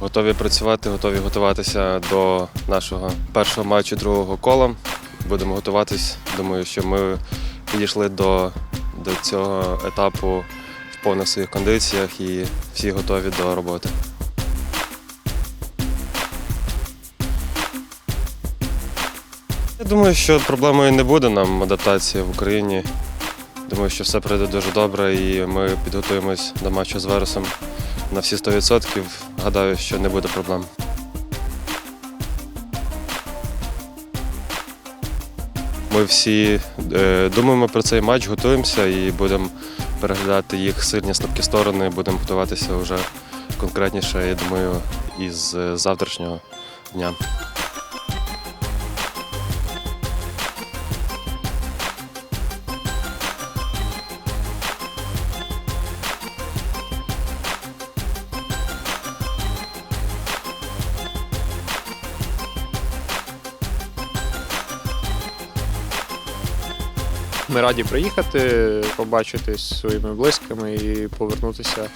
готові працювати, готові готуватися до нашого першого матчу другого кола. Будемо готуватись. Думаю, що ми підійшли до, до цього етапу в повних своїх кондиціях і всі готові до роботи. Я думаю, що проблемою не буде нам адаптація в Україні. Думаю, що все пройде дуже добре і ми підготуємось до матчу з Вересом на всі 100%. Гадаю, що не буде проблем. Ми всі е, думаємо про цей матч, готуємося і будемо переглядати їх сильні слабкі сторони, будемо готуватися вже конкретніше, я думаю, із е, завтрашнього дня. Ми раді приїхати, побачитись зі своїми близькими і повернутися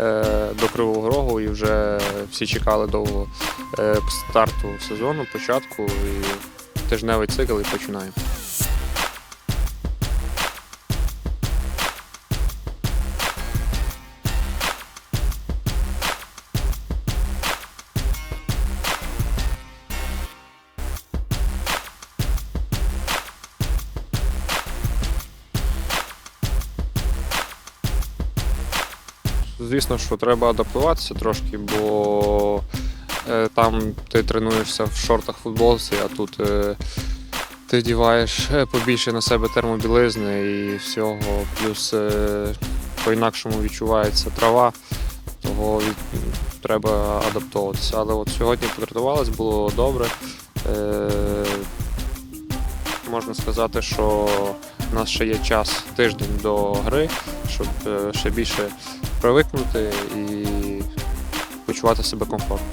е, до Кривого Рогу. І вже всі чекали довго е, старту сезону, початку і тижневий цикл і починаємо. Звісно, що треба адаптуватися трошки, бо е, там ти тренуєшся в шортах футболці, а тут е, ти вдіваєш е, побільше на себе термобілизни і всього, плюс по-інакшому відчувається трава, того від, треба адаптовуватися. Але от сьогодні підготувалися, було добре. Можна сказати, що у нас ще є час тиждень до гри, щоб ще більше привикнути і почувати себе комфортно.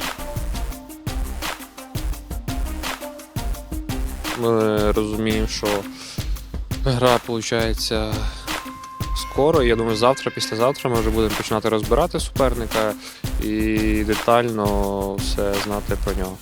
Ми розуміємо, що гра виходить скоро. Я думаю, завтра, післязавтра ми вже будемо починати розбирати суперника і детально все знати про нього.